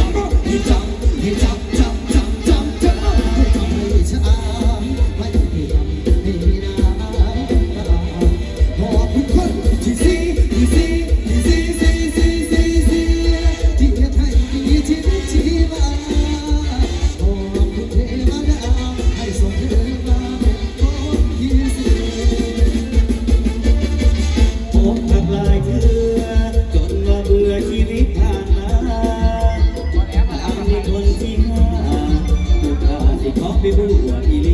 จังดีจัง ไม่เบื่ออีเล